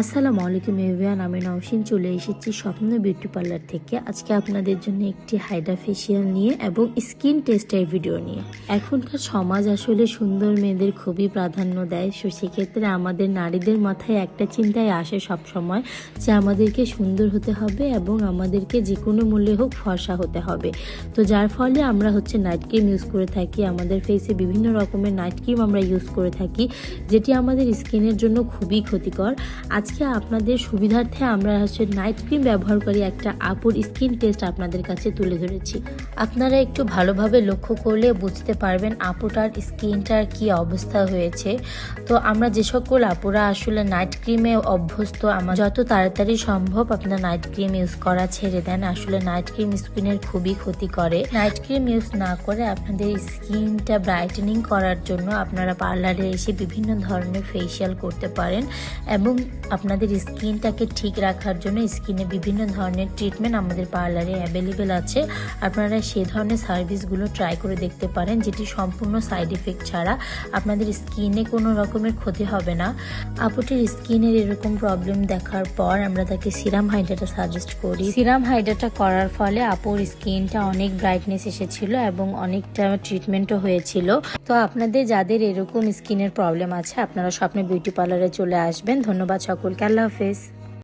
আসসালামু আলাইকুম এভিয়ান আমি নওশিন, চলে এসেছি স্বপ্ন বিউটি পার্লার থেকে। আজকে আপনাদের জন্য একটি হাইডা ফেসিয়াল নিয়ে এবং স্কিন টেস্টের ভিডিও নিয়ে। এখনকার সমাজ আসলে সুন্দর মেয়েদের খুবই প্রাধান্য দেয়। সো সেক্ষেত্রে আমাদের নারীদের মাথায় একটা চিন্তায় আসে সব সময় যে আমাদেরকে সুন্দর হতে হবে এবং আমাদেরকে যে কোনো মূল্যে হোক ফর্সা হতে হবে। তো যার ফলে আমরা হচ্ছে নাইট ক্রিম ইউজ করে থাকি। আমাদের ফেসে বিভিন্ন রকমের নাইট ক্রিম আমরা ইউজ করে থাকি, যেটি আমাদের স্কিনের জন্য খুবই ক্ষতিকর। আজকে আপনাদের সুবিধার্থে আমরা হচ্ছে নাইট ক্রিম ব্যবহার করি একটা আপুর স্কিন টেস্ট আপনাদের কাছে তুলে ধরেছি। আপনারা একটু ভালোভাবে লক্ষ্য করলে বুঝতে পারবেন আপুটার স্কিনটার কি অবস্থা হয়েছে। তো আমরা যে সকল আপুরা আসলে নাইট ক্রিমে অভ্যস্ত, আমার যত তাড়াতাড়ি সম্ভব আপনার নাইট ক্রিম ইউজ করা ছেড়ে দেন। আসলে নাইট ক্রিম স্কিনের খুবই ক্ষতি করে। নাইট ক্রিম ইউজ না করে আপনাদের স্কিনটা ব্রাইটেনিং করার জন্য আপনারা পার্লারে এসে বিভিন্ন ধরনের ফেসিয়াল করতে পারেন এবং আপনাদের স্কিনটাকে ঠিক রাখার জন্য স্কিনে বিভিন্ন ধরনের ট্রিটমেন্ট আমাদের পার্লারে অ্যাভেলেবেল আছে। আপনারা সে ধরনের সার্ভিসগুলো ট্রাই করে দেখতে পারেন, যেটি সম্পূর্ণ সাইড এফেক্ট ছাড়া আপনাদের স্কিনে কোনো রকমের ক্ষতি হবে না। আপুটির স্কিনের এরকম প্রবলেম দেখার পর আমরা তাকে সিরাম হাইড্রাটা সাজেস্ট করি। সিরাম হাইড্রাটা করার ফলে আপুর স্কিনটা অনেক ব্রাইটনেস এসেছিল এবং অনেকটা ট্রিটমেন্টও হয়েছিল। তো আপনাদের যাদের এরকম স্কিনের প্রবলেম আছে, আপনারা স্বপ্নে বিউটি পার্লারে চলে আসবেন। ধন্যবাদ সকলকে আল্লাহ হাফেজ